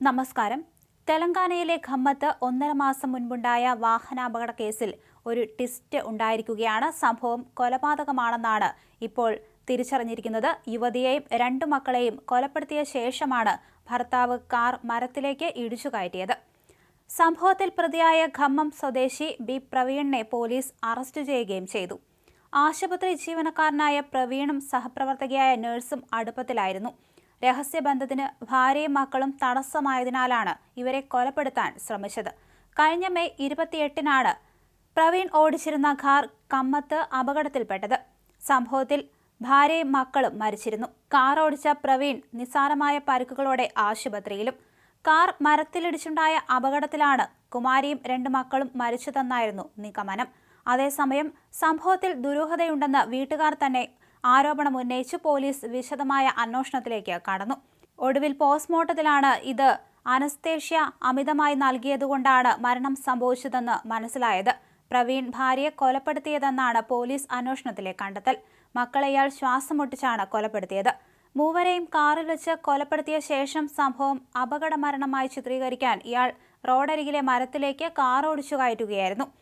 നമസ്കാരം. തെലങ്കാനയിലെ ഖമ്മത്ത് ഒന്നര മാസം മുൻപുണ്ടായ വാഹനാപകട കേസിൽ ഒരു ട്വിസ്റ്റ് ഉണ്ടായിരിക്കുകയാണ്. സംഭവം കൊലപാതകമാണെന്നാണ് ഇപ്പോൾ തിരിച്ചറിഞ്ഞിരിക്കുന്നത്. യുവതിയെയും രണ്ടു മക്കളെയും കൊലപ്പെടുത്തിയ ശേഷമാണ് ഭർത്താവ് കാർ മരത്തിലേക്ക് ഇടിച്ചു കയറ്റിയത്. സംഭവത്തിൽ പ്രതിയായ ഖമ്മം സ്വദേശി ബി പ്രവീണിനെ പോലീസ് അറസ്റ്റ് ചെയ്യുകയും ചെയ്തു. ആശുപത്രി ജീവനക്കാരനായ പ്രവീണും സഹപ്രവർത്തകയായ നഴ്സും അടുപ്പത്തിലായിരുന്നു. രഹസ്യബന്ധത്തിന് ഭാര്യയും മക്കളും തടസ്സമായതിനാലാണ് ഇവരെ കൊലപ്പെടുത്താൻ ശ്രമിച്ചത്. കഴിഞ്ഞ മെയ് ഇരുപത്തിയെട്ടിനാണ് പ്രവീൺ ഓടിച്ചിരുന്ന കാർ കമ്മത്ത് അപകടത്തിൽപ്പെട്ടത്. സംഭവത്തിൽ ഭാര്യയും മക്കളും മരിച്ചിരുന്നു. കാർ ഓടിച്ച പ്രവീൺ നിസ്സാരമായ പരുക്കുകളോടെ ആശുപത്രിയിലും കാർ മരത്തിലിടിച്ചുണ്ടായ അപകടത്തിലാണ് കുമാരിയും രണ്ട് മക്കളും മരിച്ചതെന്നായിരുന്നു നിഗമനം. അതേസമയം സംഭവത്തിൽ ദുരൂഹതയുണ്ടെന്ന് വീട്ടുകാർ തന്നെ ആരോപണം ഉന്നയിച്ച് പോലീസ് വിശദമായ അന്വേഷണത്തിലേക്ക് കടന്നു. ഒടുവിൽ പോസ്റ്റ്മോർട്ടത്തിലാണ് ഇത് അനസ്തേഷ്യ അമിതമായി നൽകിയതുകൊണ്ടാണ് മരണം സംഭവിച്ചതെന്ന് മനസ്സിലായത്. പ്രവീൺ ഭാര്യയെ കൊലപ്പെടുത്തിയതെന്നാണ് പോലീസ് അന്വേഷണത്തിലെ കണ്ടെത്തൽ. മക്കളെ ഇയാൾ ശ്വാസം മുട്ടിച്ചാണ് കൊലപ്പെടുത്തിയത്. മൂവരെയും കാറിൽ വെച്ച് കൊലപ്പെടുത്തിയ ശേഷം സംഭവം അപകട മരണമായി ചിത്രീകരിക്കാൻ ഇയാൾ റോഡരികിലെ മരത്തിലേക്ക് കാർ ഓടിച്ചു കയറ്റുകയായിരുന്നു.